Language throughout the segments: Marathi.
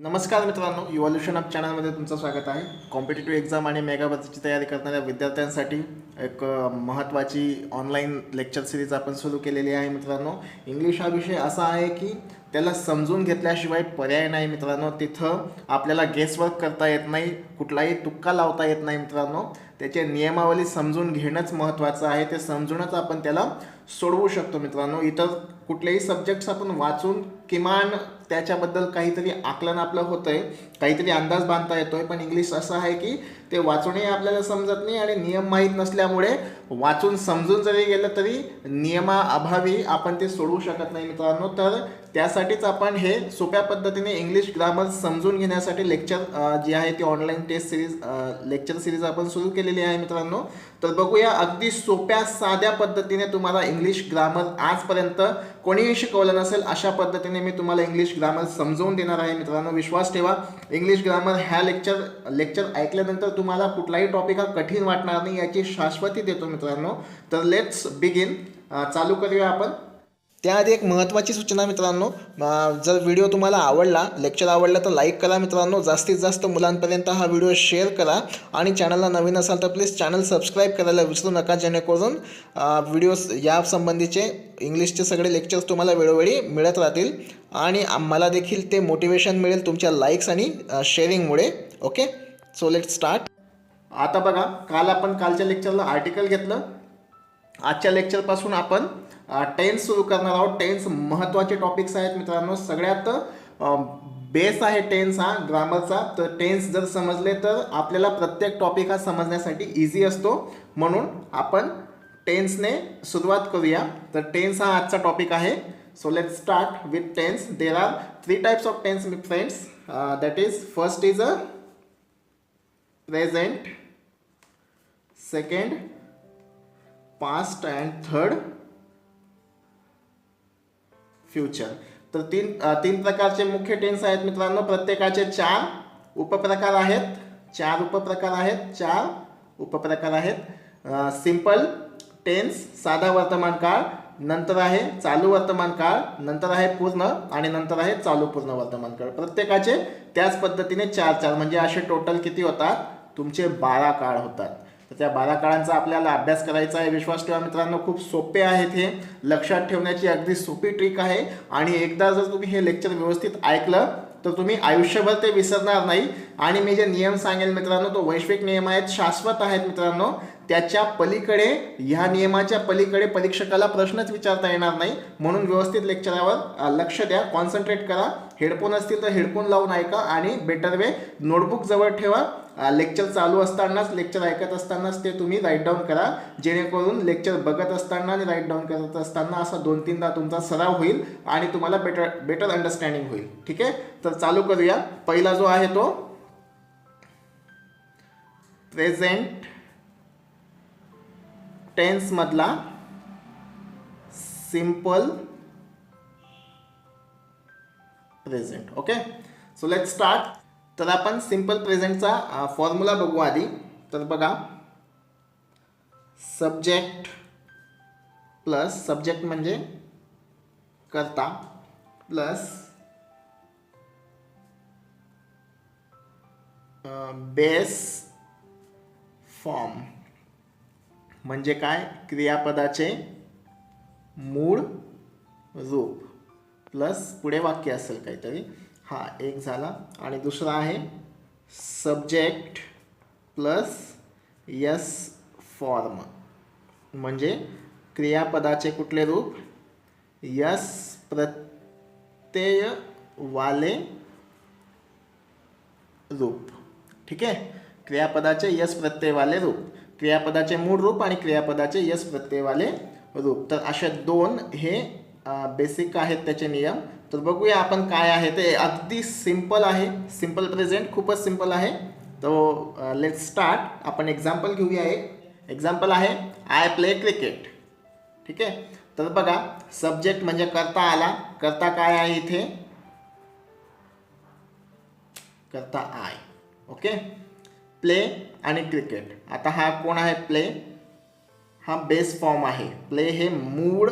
नमस्कार मित्रांनो इव्हॉल्युशन अप चॅनलमध्ये तुमचं स्वागत आहे. कॉम्पिटेटिव्ह एक्झाम आणि मेगाबाजीची तयारी करणाऱ्या विद्यार्थ्यांसाठी एक महत्त्वाची ऑनलाईन लेक्चर सिरीज आपण सुरू केलेली आहे मित्रांनो. इंग्लिश हा विषय असा आहे की त्याला समजून घेतल्याशिवाय पर्याय नाही मित्रांनो. तिथं आपल्याला गेसवर्क करता येत नाही कुठलाही तुक्का लावता येत नाही मित्रांनो. त्याचे नियमावली समजून घेणंच महत्त्वाचं आहे. ते समजूनच आपण त्याला सोडवू शकतो मित्रांनो. इतर कुठलेही सब्जेक्ट्स आपण वाचून किमान त्याच्याबद्दल काहीतरी आकलन आपलं होतंय काहीतरी अंदाज बांधता येतोय पण इंग्लिश असं आहे की ते वाचूनही आपल्याला समजत नाही आणि नियम माहीत नसल्यामुळे वाचून समजून जरी गेलं तरी नियमाअभावी आपण ते सोडवू शकत नाही मित्रांनो. तर त्यासाठीच आपण हे सोप्या पद्धतीने इंग्लिश ग्रामर समजून घेण्यासाठी लेक्चर जी आहे ती online test series lecture series आपण सुरू केलेली आहे मित्रांनो. तर बघूया अगदी सोप्या साध्या पद्धतीने तुम्हाला इंग्लिश ग्रामर आजपर्यंत कोणीही शिकवलं नसेल अशा पद्धतीने मी तुम्हाला इंग्लिश ग्रामर समजवून देणार आहे मित्रांनो. विश्वास ठेवा इंग्लिश ग्रामर ह्या लेक्चर लेक्चर ऐकल्यानंतर तुम्हाला कुठलाही टॉपिक हा कठीण वाटणार नाही याची शाश्वती देतो मित्रांनो. तर लेट्स बिगिन चालू करूया आपण. त्याआधी एक महत्त्वाची सूचना मित्रांनो जर व्हिडिओ तुम्हाला आवडला लेक्चर आवडला तर लाईक करा मित्रांनो जास्तीत जास्त मुलांपर्यंत हा व्हिडिओ शेअर करा आणि चॅनलला नवीन असाल तर प्लीज चॅनल सबस्क्राईब करायला विसरू नका जेणेकरून व्हिडिओज या संबंधीचे इंग्लिशचे सगळे लेक्चर्स तुम्हाला वेळोवेळी मिळत राहतील आणि मला देखील ते मोटिवेशन मिळेल तुमच्या लाईक्स आणि शेअरिंगमुळे ओके? सो लेट स्टार्ट आता बघा काल आपण कालच्या लेक्चरला आर्टिकल घेतलं आजच्या लेक्चरपासून आपण टेन्स सुरू करणार आहोत. टेन्स महत्त्वाचे टॉपिक्स आहेत मित्रांनो. सगळ्यात बेस आहे टेन्स हा ग्रामरचा तर टेन्स जर समजले तर आपल्याला प्रत्येक टॉपिक हा समजण्यासाठी इझी असतो. म्हणून आपण टेन्सने सुरुवात करूया. तर टेन्स हा आजचा टॉपिक आहे. So let start with tense there are three types of tense with friends that is first is a present second past and third future तर तीन तीन प्रकारचे मुख्य टेन्स आहेत मित्रांनो. प्रत्येकाचे चार उपप्रकार आहेत. चार उपप्रकार आहेत. चार उपप्रकार आहेत. सिंपल टेन्स साधा वर्तमान काळ नंतर आहे चालू वर्तमान काळ नंतर आहे पूर्ण आणि नंतर आहे चालू पूर्ण वर्तमान काळ. प्रत्येकाचे त्याच पद्धतीने चार चार. म्हणजे असे टोटल किती होतात? तुमचे बारा काळ होतात. त्या बारा काळांचा आपल्याला अभ्यास करायचा आहे. विश्वास ठेवा मित्रांनो खूप सोपे आहेत हे. लक्षात ठेवण्याची अगदी सोपी ट्रिक आहे. आणि एकदा जर तुम्ही हे लेक्चर व्यवस्थित ऐकलं तर तुम्ही आयुष्यभर ते विसरणार नाही. आणि मी जे नियम सांगेल मित्रांनो तो वैश्विक नियम आहेत शाश्वत आहेत मित्रांनो. त्याच्या पलीकडे ह्या नियमाच्या पलीकडे परीक्षकाला प्रश्नच विचारता येणार नाही. म्हणून व्यवस्थित लेक्चरावर लक्ष द्या. कॉन्सन्ट्रेट करा. हेडफोन असतील तर हेडफोन लावून ऐका. आणि बेटर वे नोटबुक जवळ ठेवा. लेक्चर चालू असतानाच लेक्चर ऐकत असतानाच ते तुम्ही राईट डाऊन करा. जेणेकरून लेक्चर बघत असताना आणि राईट डाऊन करत असताना असा दोन तीनदा तुमचा सराव होईल आणि तुम्हाला बेटर बेटर अंडरस्टँडिंग होईल. ठीक आहे? तर चालू करूया. पहिला जो आहे तो present टेन्समधला simple simple present okay so let start तर आपण सिंपल प्रेझेंटचा फॉर्म्युला बघू आधी. तर बघा. सब्जेक्ट प्लस सब्जेक्ट म्हणजे करता प्लस बेस फॉर्म म्हणजे काय? क्रियापदाचे मूळ रूप प्लस पुढे वाक्य असेल काहीतरी. हा एक झाला. आणि दुसरा आहे सब्जेक्ट प्लस यस फॉर्म म्हणजे क्रियापदाचे कुठले रूप? यस प्रत्यय वाले रूप. ठीक आहे? क्रियापदाचे यस प्रत्ययवाले रूप. क्रियापदाचे मूळ रूप आणि क्रियापदाचे यस प्रत्ययवाले रूप. तर असे दोन हे बेसिक आहेत त्याचे नियम. तर बघूया आपण काय आहे ते. अगदी सिंपल आहे. सिंपल प्रेझेंट खूपच सिंपल आहे. तो लेट स्टार्ट आपण एक्झाम्पल घेऊया एक. एक्झाम्पल आहे आय प्ले क्रिकेट ठीक आहे? तर बघा सब्जेक्ट म्हणजे करता आला. करता काय आहे इथे? करता आय ओके प्ले आणि क्रिकेट आता हा कोण आहे? प्ले हा बेस फॉर्म आहे. प्ले हे मूळ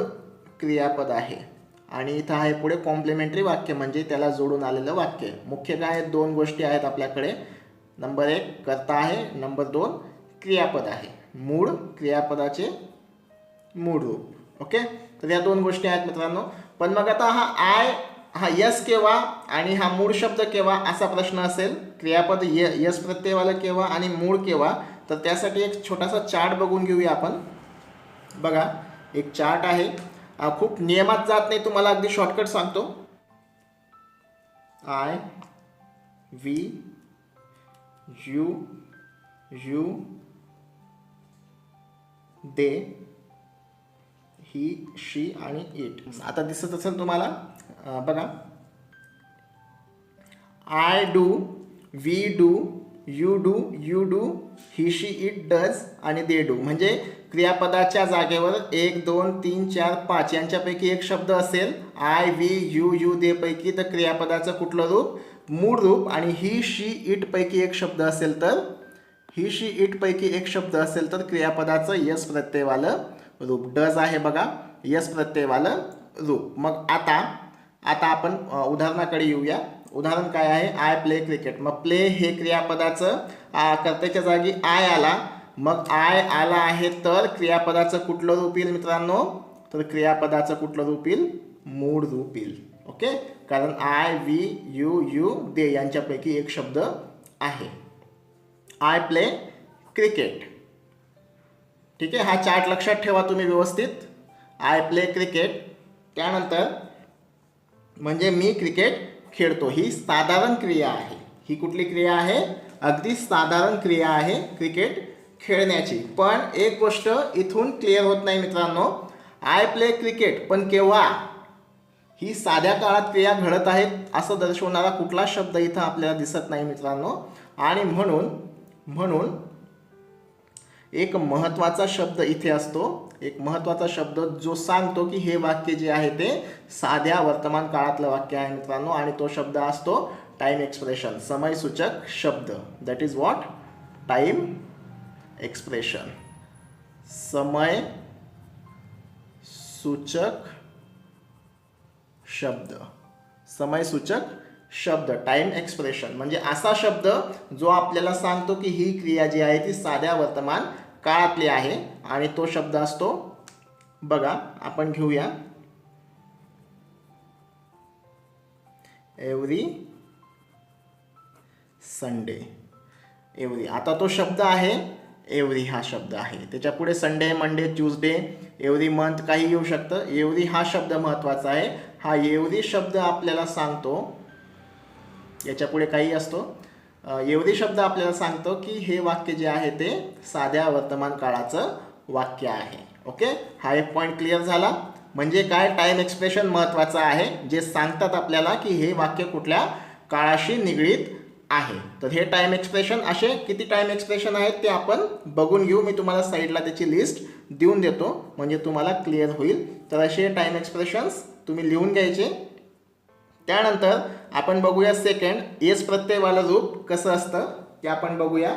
क्रियापद आहे. आणि इथं आहे पुढे कॉम्प्लिमेंटरी वाक्य म्हणजे त्याला जोडून आलेलं वाक्य. मुख्य काय आहेत? दोन गोष्टी आहेत आपल्याकडे. नंबर एक कर्ता आहे. नंबर दोन क्रियापद आहे. मूळ क्रियापदाचे मूळ रूप. ओके तर या दोन गोष्टी आहेत मित्रांनो. पण मग आता हा आय हा यस केव्हा आणि हा मूळ शब्द केव्हा असा प्रश्न असेल? क्रियापद य यस प्रत्ययवालं केव्हा आणि मूळ केव्हा? तर त्यासाठी एक छोटासा चार्ट बघून घेऊया आपण. बघा एक चार्ट आहे. खूप नियमात जात नाही तुम्हाला अगदी शॉर्टकट सांगतो. I we you you they he she आणि इट आता दिसत असेल तुम्हाला बघा. I do we do you do you do he she it does आणि दे डू म्हणजे क्रियापदाच्या जागेवर एक दोन तीन चार पाच यांच्यापैकी एक शब्द असेल. आय वी यू यू देपैकी तर क्रियापदाचं कुठलं रूप? मूळ रूप आणि ही शी इट पैकी एक शब्द असेल तर? ही शी इट पैकी एक शब्द असेल तर क्रियापदाचं यस प्रत्ययवालं रूप. डज आहे बघा यस प्रत्ययवालं रूप. मग आता आता आपण उदाहरणाकडे येऊया. उदाहरण काय आहे? आय प्ले क्रिकेट मग प्ले हे क्रियापदाचं कर्त्याच्या जागी आय आला. मग आय आला आहे तर क्रियापदाचं कुठलं रूप येईल मित्रांनो? तर क्रियापदाचं कुठलं रूप येईल? मूळ रूप येईल. ओके कारण I we you you they यांच्यापैकी एक शब्द आहे. आय प्ले क्रिकेट ठीक आहे? हा चार्ट लक्षात ठेवा तुम्ही व्यवस्थित. आय प्ले क्रिकेट त्यानंतर म्हणजे मी क्रिकेट खेळतो. ही साधारण क्रिया आहे. ही कुठली क्रिया आहे? अगदी साधारण क्रिया आहे. क्रिकेट खेळण्याची. पण एक गोष्ट इथून क्लिअर होत नाही मित्रांनो. आय प्ले क्रिकेट पण केव्हा? ही साध्या काळात क्रिया घडत आहेत असं दर्शवणारा कुठला शब्द इथं आपल्याला दिसत नाही मित्रांनो. आणि म्हणून म्हणून एक महत्त्वाचा शब्द इथे असतो. एक महत्त्वाचा शब्द जो सांगतो की हे वाक्य जे आहे ते साध्या वर्तमान काळातलं वाक्य आहे मित्रांनो. आणि तो शब्द असतो टाईम एक्सप्रेशन समयसूचक शब्द. That is what time expression समय सूचक शब्द समयसूचक शब्द टाइम एक्सप्रेशन म्हणजे असा शब्द जो आपल्याला सांगतो की ही क्रिया जी आहे ती साध्या वर्तमान काळातली आहे आणि तो शब्द असतो बघा आपण घेऊया. एव्हरी संडे एव्हरी आता तो शब्द आहे एवरी हा शब्द आहे. त्याच्यापुढे Sunday Monday Tuesday every month काही येऊ शकतं. एवरी हा शब्द महत्त्वाचा आहे. हा एवरी शब्द आपल्याला सांगतो याच्यापुढे काही असतो. एवढी शब्द आपल्याला सांगतो की हे वाक्य जे आहे ते साध्या वर्तमान काळाचं वाक्य आहे. ओके? हा एक पॉईंट क्लिअर झाला. म्हणजे काय? टाईम एक्सप्रेशन महत्त्वाचं आहे. जे सांगतात आपल्याला की हे वाक्य कुठल्या काळाशी निगडीत आहे. तर हे टाईम एक्सप्रेशन असे किती टाईम एक्सप्रेशन आहेत ते आपण बघून घेऊ. मी तुम्हाला साईडला त्याची लिस्ट देऊन देतो. म्हणजे तुम्हाला क्लिअर होईल. तर असे टाईम एक्सप्रेशन्स तुम्ही लिहून घ्यायचे. त्यानंतर आपण बघूया सेकंड एस प्रत्ययवालं रूप कसं असतं ते आपण बघूया.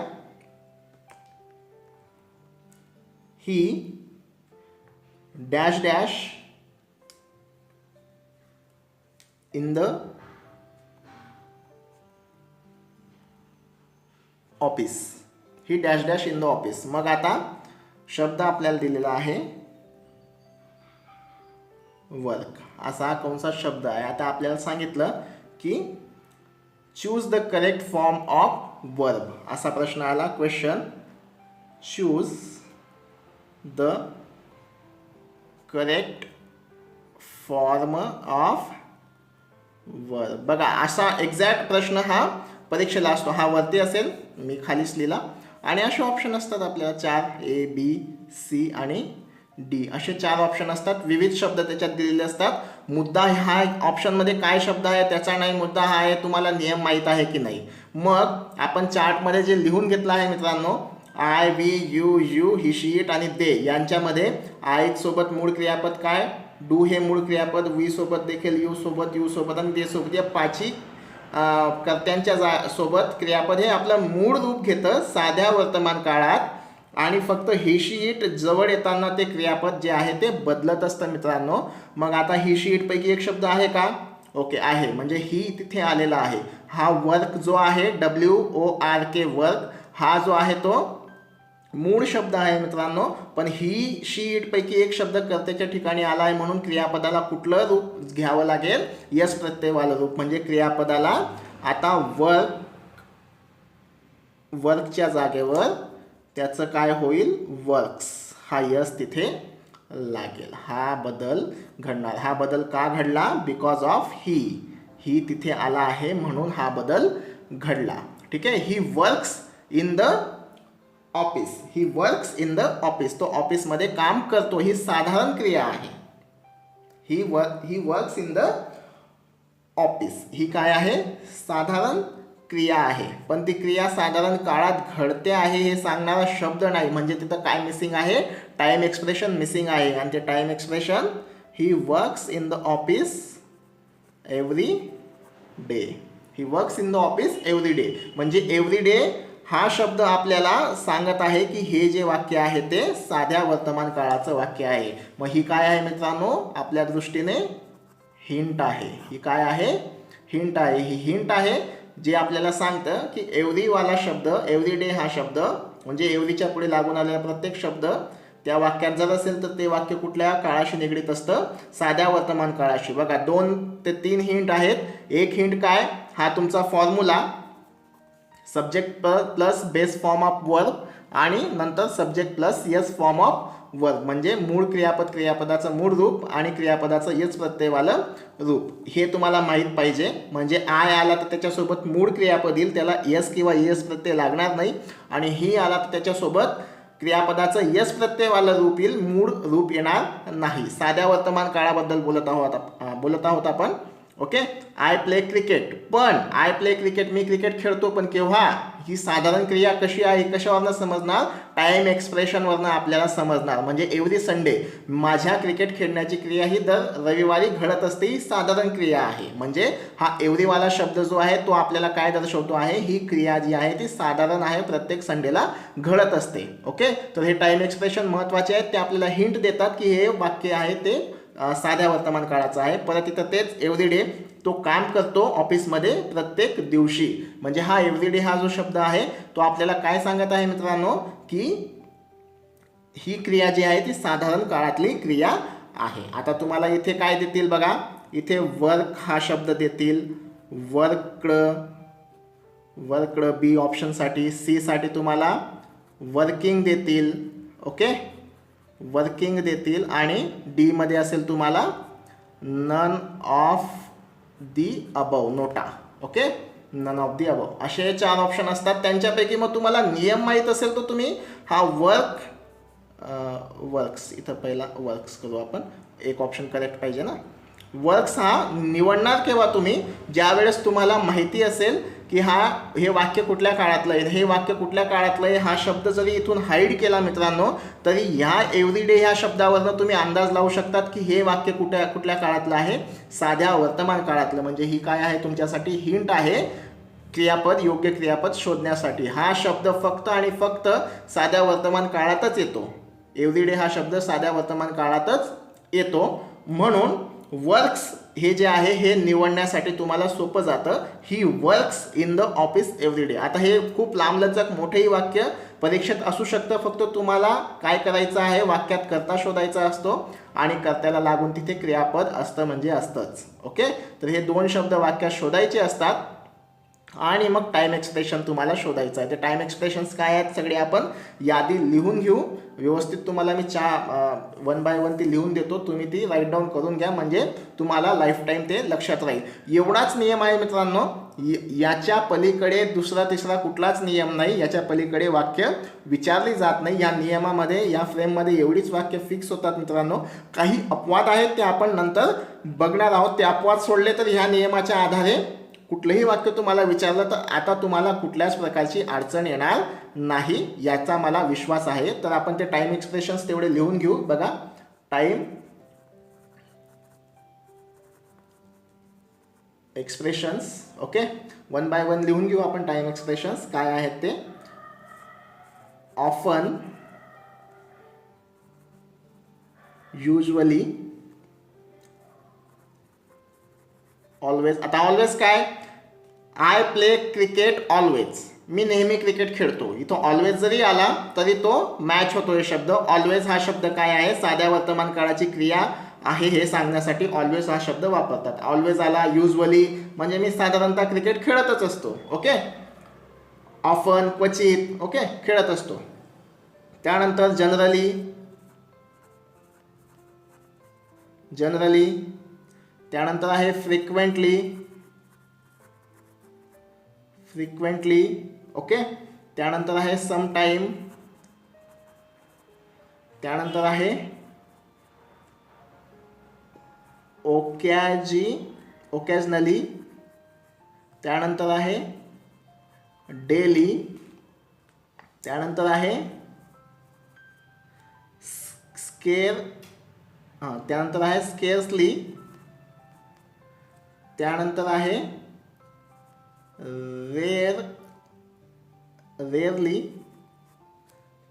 He dash dash in the office he dash dash in the office मग आता शब्द आपल्याला दिलेला आहे वर्क असा कोणता शब्द आहे. आता आपल्याला सांगितलं की choose the correct form of verb असा प्रश्न आला. Question choose the correct form of verb बघा असा एक्झॅक्ट प्रश्न हा परीक्षेला असतो हा वरती असेल मी खालीच लिहिला. आणि असे ऑप्शन असतात आपल्याला चार ए बी सी आणि डी असे चार ऑप्शन असतात. विविध शब्द त्याच्यात दिलेले असतात. मुद्दा हा ऑप्शनमध्ये काय शब्द आहे त्याचा नाही मुद्दा हा आहे तुम्हाला नियम माहीत आहे की नाही. मग आपण चार्टमध्ये जे लिहून घेतलं आहे मित्रांनो I we you you he she it आणि दे यांच्यामध्ये आय सोबत मूळ क्रियापद काय? डू हे मूळ क्रियापद वी सोबत देखील यू सोबत यू सोबत आणि दे सोबत या पाची कर्त्यांच्या जा सोबत क्रियापद हे आपलं मूळ रूप घेतं साध्या वर्तमान काळात. आणि फक्त हिशी ईट जवळ येताना ते क्रियापद जे आहे ते बदलत असतं मित्रांनो. मग आता हिशी ईटपैकी एक शब्द आहे का? ओके आहे. म्हणजे ही तिथे आलेला आहे. हा वर्क जो आहे W O R K work हा जो आहे तो मूळ शब्द आहे मित्रांनो पण ही शीटपैकी एक शब्द कर्त्याच्या ठिकाणी आला आहे म्हणून क्रियापदाला कुठलं रूप घ्यावं लागेल? यस प्रत्ययवालं रूप. म्हणजे क्रियापदाला आता वर्क वर्कच्या जागेवर त्याचं काय होईल? वर्क्स हा यस तिथे लागेल. हा बदल घडणार. हा बदल का घडला? बिकॉज ऑफ ही ही तिथे आला आहे म्हणून हा बदल घडला. ठीक आहे? He works in the office he works in the office तो ऑफिसमध्ये काम करतो. ही साधारण क्रिया आहे. He work he works in the office ही काय आहे? साधारण क्रिया आहे. पण ती क्रिया साधारण काळात घडते आहे हे सांगणारा शब्द नाही. म्हणजे तिथं काय मिसिंग आहे? टाइम एक्सप्रेशन मिसिंग आहे. आणि ते time expression he works in the office every day he works in the office every day म्हणजे एव्हरी डे हा शब्द आपल्याला सांगत आहे की हे जे वाक्य आहे ते साध्या वर्तमान काळाचं वाक्य आहे. मग ही काय आहे मित्रांनो? आपल्या दृष्टीने हिंट आहे. ही काय आहे? हिंट आहे. ही हिंट आहे जे आपल्याला सांगतं की एवरीवाला शब्द एव्हरी डे हा शब्द म्हणजे एवरीच्या पुढे लागून आलेला प्रत्येक शब्द त्या वाक्यात जर असेल तर ते वाक्य कुठल्या काळाशी निगडीत असतं? साध्या वर्तमान काळाशी. बघा दोन ते तीन हिंट आहेत. एक हिंट काय? हा तुमचा formula subject plus base form of verb आणि नंतर subject plus S form of verb म्हणजे मूळ क्रियापद क्रियापदाचं मूळ रूप आणि क्रियापदाचं यच प्रत्ययवालं रूप. हे तुम्हाला माहीत पाहिजे. म्हणजे आय आला तर त्याच्यासोबत मूळ क्रियापद येईल. त्याला यस किंवा यस प्रत्यय लागणार नाही. आणि ही आला तर त्याच्यासोबत क्रियापदाचं यस प्रत्ययवालं रूप येईल. मूळ रूप येणार नाही. साध्या वर्तमान काळाबद्दल बोलत आहोत बोलत आहोत आपण. ओके आय प्ले क्रिकेट पण आय प्ले क्रिकेट मी क्रिकेट खेळतो पण केव्हा? ही साधारण क्रिया कशी आहे कशावरनं समजणार? टाइम एक्सप्रेशनवरनं आपल्याला समजणार. म्हणजे एव्हरी संडे माझ्या क्रिकेट खेळण्याची क्रिया ही दर रविवारी घडत असते ही साधारण क्रिया आहे. म्हणजे हा एव्हरीवाला शब्द जो आहे तो आपल्याला काय दर्शवतो आहे? ही क्रिया जी आहे ती साधारण आहे प्रत्येक संडेला घडत असते. ओके तर हे टाईम एक्सप्रेशन महत्त्वाचे आहेत ते आपल्याला हिंट देतात की हे वाक्य आहे ते साध्या वर्तमान काळाचं आहे. परत इथं तेच एव्हरी डे तो काम करतो ऑफिसमध्ये प्रत्येक दिवशी. म्हणजे हा एव्हरी डे हा जो शब्द आहे तो आपल्याला काय सांगत आहे मित्रांनो? की ही क्रिया जी आहे ती साधारण काळातली क्रिया आहे. आता तुम्हाला इथे काय देतील बघा? इथे वर्क हा शब्द देतील. वर्कड वर्कड बी ऑप्शनसाठी सीसाठी तुम्हाला वर्किंग देतील. ओके वर्किंग देतील आणि डीमध्ये असेल तुम्हाला none of the above NOTA. Okay none of the above असे चार ऑप्शन असतात. त्यांच्यापैकी मग तुम्हाला नियम माहीत असेल तर तुम्ही हा वर्क वर्क्स इथं पहिला वर्क्स करू आपण. एक ऑप्शन करेक्ट पाहिजे ना. वर्क्स हा निवडणार केव्हा तुम्ही? ज्यावेळेस तुम्हाला माहिती असेल की हा हे वाक्य कुठल्या काळातलं आहे? हे वाक्य कुठल्या काळातलं आहे? हा शब्द जरी इथून हाईड केला मित्रांनो तरी ह्या एव्हरीडे ह्या शब्दावरनं तुम्ही अंदाज लावू शकतात की हे वाक्य कुठ्या कुठल्या काळातलं आहे? साध्या वर्तमान काळातलं. म्हणजे ही काय आहे? तुमच्यासाठी हिंट आहे क्रियापद योग्य क्रियापद शोधण्यासाठी. हा शब्द फक्त आणि फक्त साध्या वर्तमान काळातच येतो. एव्हरीडे हा शब्द साध्या वर्तमान काळातच येतो. म्हणून वर्क्स हे जे आहे हे निवडण्यासाठी तुम्हाला सोपं जातं. He works in the office every day आता हे खूप लांबलचक मोठेही वाक्य परीक्षेत असू शकतं. फक्त तुम्हाला काय करायचं आहे वाक्यात करता शोधायचा असतो आणि कर्त्याला लागून तिथे क्रियापद असतं म्हणजे असतंच. ओके तर हे दोन शब्द वाक्यात शोधायचे असतात. आणि मग टाइम एक्सप्रेशन तुम्हाला शोधायचं आहे. ते टाइम एक्सप्रेशन्स काय आहेत सगळे आपण यादी लिहून घेऊ. व्यवस्थित तुम्हाला मी चा वन बाय वन ती लिहून देतो. तुम्ही ती राईट डाऊन करून घ्या. म्हणजे तुम्हाला लाईफ टाईम ते लक्षात राहील. एवढाच नियम आहे मित्रांनो. याच्या पलीकडे दुसरा तिसरा कुठलाच नियम नाही. याच्या पलीकडे वाक्य विचारली जात नाही. या नियमामध्ये या फ्रेममध्ये एवढीच वाक्य फिक्स होतात मित्रांनो. काही अपवाद आहेत ते आपण नंतर बघणार आहोत. ते अपवाद सोडले तर ह्या नियमाच्या आधारे कुठलंही वाक्य तुम्हाला विचारलं तर आता तुम्हाला कुठल्याच प्रकारची अडचण येणार नाही याचा मला विश्वास आहे. तर आपण ते टाईम एक्सप्रेशन्स तेवढे लिहून घेऊ. बघा. Time expressions okay one by one लिहून घेऊ आपण टाईम एक्सप्रेशन्स काय आहेत ते? ऑफन युजली ऑलवेज आता ऑलवेज काय? आय प्ले क्रिकेट ऑलवेज मी नेहमी क्रिकेट खेळतो. इथं ऑलवेज जरी आला तरी तो मॅच होतो हे शब्द. ऑलवेज हा शब्द काय आहे? साध्या वर्तमान काळाची क्रिया आहे हे सांगण्यासाठी ऑलवेज हा शब्द वापरतात. ऑलवेज आला युजली म्हणजे मी साधारणतः क्रिकेट खेळतच असतो. ओके ऑफन क्वचित ओके खेळत असतो. त्यानंतर जनरली जनरली त्यानंतर आहे फ्रिक्वेंटली फ्रिक्वेंटली ओके त्यानंतर आहे समटाईम त्यानंतर आहे ओकॅजी ओकॅजनली त्यानंतर आहे डेली त्यानंतर आहे स्केअर हां त्यानंतर आहे स्केअर्सली त्यानंतर आहे रेअर रेअरली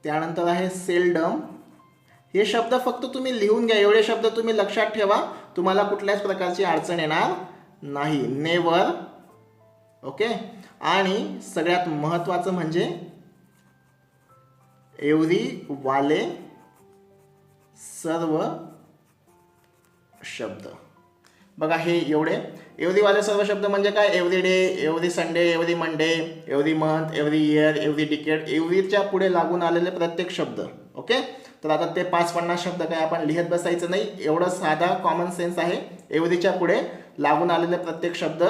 त्यानंतर आहे सेल्डम हे शब्द फक्त तुम्ही लिहून घ्या एवढे शब्द तुम्ही लक्षात ठेवा. तुम्हाला कुठल्याच प्रकारची अडचण येणार नाही. नेवर ओके आणि सगळ्यात महत्त्वाचं म्हणजे एवढी वाले सर्व शब्द. बघा हे एवढे. एव्हरीवाले सर्व शब्द म्हणजे काय? Every day every Sunday every Monday every month every year every decade एव्हरीच्या पुढे लागून आलेले प्रत्येक शब्द. ओके तर आता ते पाच पन्नास शब्द काय आपण लिहित बसायचं नाही. एवढं साधा कॉमन सेन्स आहे. एव्हरीच्या पुढे लागून आलेले प्रत्येक शब्द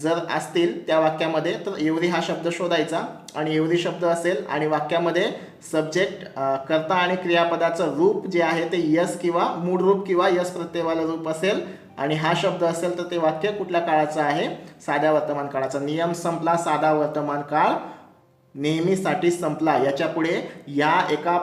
जर असतील त्या वाक्यामध्ये तर एवढी हा शब्द शोधायचा. आणि एवढी शब्द असेल आणि वाक्यामध्ये सब्जेक्ट कर्ता आणि क्रियापदाचं रूप जे आहे ते यस किंवा मूळ रूप किंवा यस प्रत्ययवालं रूप असेल आणि हा शब्द असेल तर ते वाक्य कुठल्या काळाचं आहे? साध्या वर्तमान काळाचा. नियम संपला साधा वर्तमान काळ नेहमीसाठी संपला. याच्यापुढे या एका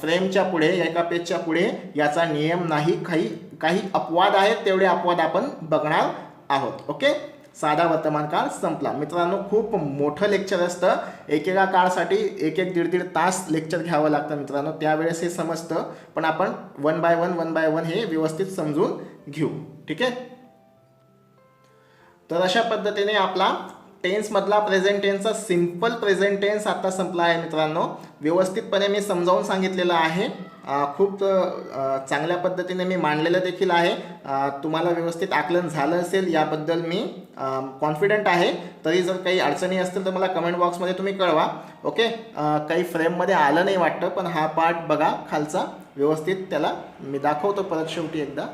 फ्रेमच्या पुढे या एका पेजच्या पुढे याचा नियम नाही. काही काही अपवाद आहेत तेवढे अपवाद आपण बघणार आहोत. ओके? साधा वर्तमान काळ संपला. मित्रांनो खूप मोठं लेक्चर असतं. एकेका काळसाठी एक एक दीड दीड तास लेक्चर घ्यावं लागतं मित्रांनो. त्यावेळेस हे समजतं. पण आपण one by one one by one हे व्यवस्थित समजून घेऊ. ठीक आहे? तर अशा पद्धतीने आपला टेन्समधला प्रेझेंट टेन्सचा सिंपल प्रेझेंट टेन्स आता संपला आहे मित्रांनो. व्यवस्थितपणे मी समजावून सांगितलेलं आहे. खूप चांगल्या पद्धतीने मी मांडलेलं देखील आहे. तुम्हाला व्यवस्थित आकलन झालं असेल याबद्दल मी कॉन्फिडंट आहे. तरी जर काही अडचणी असतील तर मला कमेंट बॉक्समध्ये तुम्ही कळवा. ओके? काही फ्रेममध्ये आलं नाही वाटतं पण हा पार्ट बघा खालचा. व्यवस्थित त्याला मी दाखवतो परत शेवटी एकदा.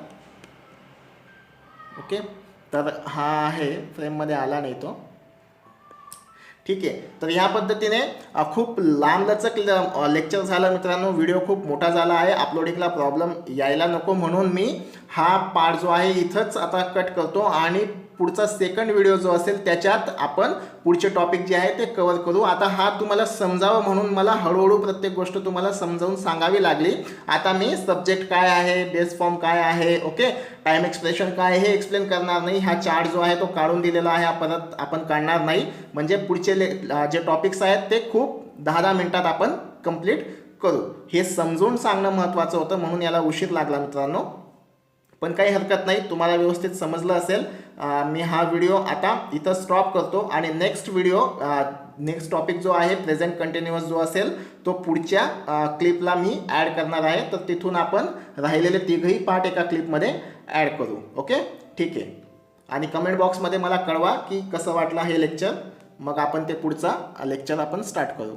ओके? तर हा आहे फ्रेममध्ये आला नाही तो. ठीक आहे. तर ह्या पद्धतीने खूप लांबलचक ल- लेक्चर झालं मित्रांनो. व्हिडिओ खूप मोठा झाला आहे. अपलोडिंगला प्रॉब्लेम यायला नको म्हणून मी हा पार्ट जो आहे इथंच आता कट करतो आणि पुढचा सेकंड व्हिडिओ जो असेल त्याच्यात आपण पुढचे टॉपिक जे आहे ते कवर करू. आता हा तुम्हाला समजावं म्हणून मला हळूहळू प्रत्येक गोष्ट तुम्हाला समजावून सांगावी लागली. आता मी सब्जेक्ट काय आहे बेस फॉर्म काय आहे ओके टाइम एक्सप्रेशन काय आहे हे एक्सप्लेन करणार नाही. हा चार्ट जो आहे तो काढून दिलेला आहे हा परत आपण काढणार नाही. म्हणजे पुढचे ले जे टॉपिक्स आहेत ते खूप दहा दहा मिनटात आपण कंप्लीट करू. हे समजून सांगणं महत्त्वाचं होतं म्हणून याला उशीर लागला मित्रांनो. पण काही हरकत नाही तुम्हाला व्यवस्थित समजलं असेल मी हा व्हिडिओ आता इथं स्टॉप करतो आणि नेक्स्ट व्हिडिओ नेक्स्ट टॉपिक जो आहे प्रेझेंट कंटिन्युअस जो असेल तो पुढच्या क्लिपला मी ॲड करणार आहे. तर तिथून आपण राहिलेले तिघही पार्ट एका क्लिपमध्ये ॲड करू. ओके ठीक आहे. आणि कमेंट बॉक्समध्ये मला कळवा की कसं वाटलं हे लेक्चर मग आपण ते पुढचा लेक्चर आपण स्टार्ट करू.